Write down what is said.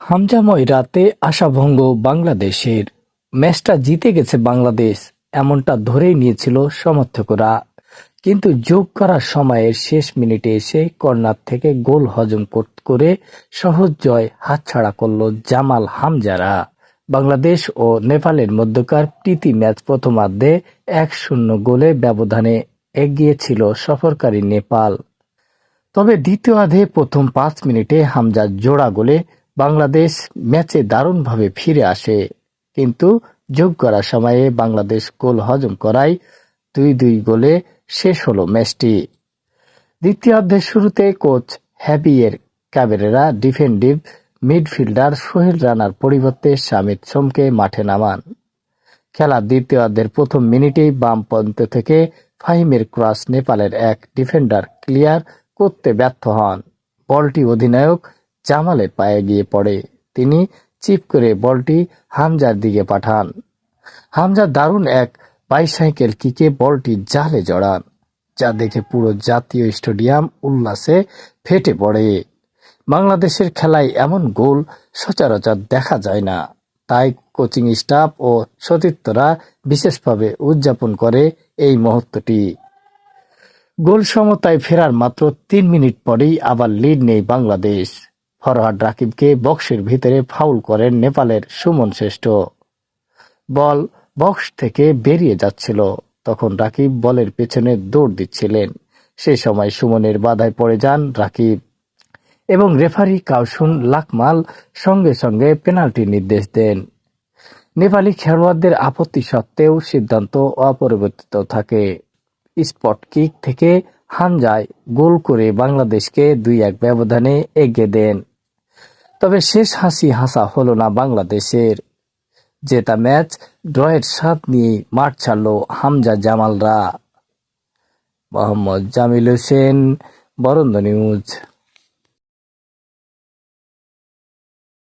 হামজাময় রাতে আশাভঙ্গ বাংলাদেশের। ম্যাচটা জিতে গেছে বাংলাদেশ, এমনটা ধরেই নিয়েছিল সমর্থকরা। কিন্তু যোগ করার সময়ের শেষ মিনিটে এসে কর্নার থেকে গোল হজম করে সহজ জয় হাতছাড়া করল জামাল হামজারা। বাংলাদেশ ও নেপালের মধ্যকার প্রীতি ম্যাচ প্রথমার্ধে এক শূন্য গোলে ব্যবধানে এগিয়ে ছিল সফরকারী নেপাল। তবে দ্বিতীয়ার্ধে প্রথম পাঁচ মিনিটে হামজার জোড়া গোলে বাংলাদেশ ম্যাচে দারুণভাবে ফিরে আসে। কিন্তু যোগ করার সময়ে বাংলাদেশ গোল হজম করায় দুই দুই গোলে শেষ হলো ম্যাচটি। দ্বিতীয়ার্ধের শুরুতে coach Javier Cabrera defensive midfielder Sohel রানার পরিবর্তে সামিদ সোমকে মাঠে নামান। খেলার দ্বিতীয়ার্ধের প্রথম মিনিটেই বাম প্রান্ত থেকে ফাহিমের ক্রস নেপালের এক ডিফেন্ডার ক্লিয়ার করতে ব্যর্থ হন। বলটি অধিনায়ক জামালের পায়ে গিয়ে পড়ে। তিনি চিপ করে বলটি হামজার দিকে পাঠান। হামজা দারুণ এক বাইসাইকেল কিকে বলটি জালে জড়ান, যা দেখে পুরো জাতীয় স্টেডিয়াম উল্লাসে ফেটে পড়ে। বাংলাদেশের খেলায় এমন গোল সচরাচর দেখা যায় না। তাই কোচিং স্টাফ ও সতীর্থরা বিশেষভাবে উদযাপন করে এই মুহূর্তটি। গোল সমতায় ফেরার মাত্র তিন মিনিট পরেই আবার লিড নেই বাংলাদেশ। ফরহাদ রাকিবকে বক্সের ভিতরে ফাউল করেন নেপালের সুমন শ্রেষ্ঠ। বল বক্স থেকে বেরিয়ে যাচ্ছিল। তখন রাকিব বলের পেছনে দৌড় দিচ্ছিলেন। সে সময় সুমনের বাধায় পড়ে যান রাকিব এবং রেফারি কাউসুন লাকমাল সঙ্গে সঙ্গে পেনাল্টি নির্দেশ দেন। নেপালি খেলোয়াড়দের আপত্তি সত্ত্বেও সিদ্ধান্ত অপরিবর্তিত থাকে। স্পট কিক থেকে হামজায় গোল করে বাংলাদেশকে দুই এক ব্যবধানে এগিয়ে দেন। শেষ হাসি হাসা হলো না বাংলাদেশের। জেতা ম্যাচ, ড্রয়ের স্বাদ নিয়ে মাঠ ছাড়ল হামজা জামালরা। মোহাম্মদ জামিল হোসেন, বরন্দ নিউজ।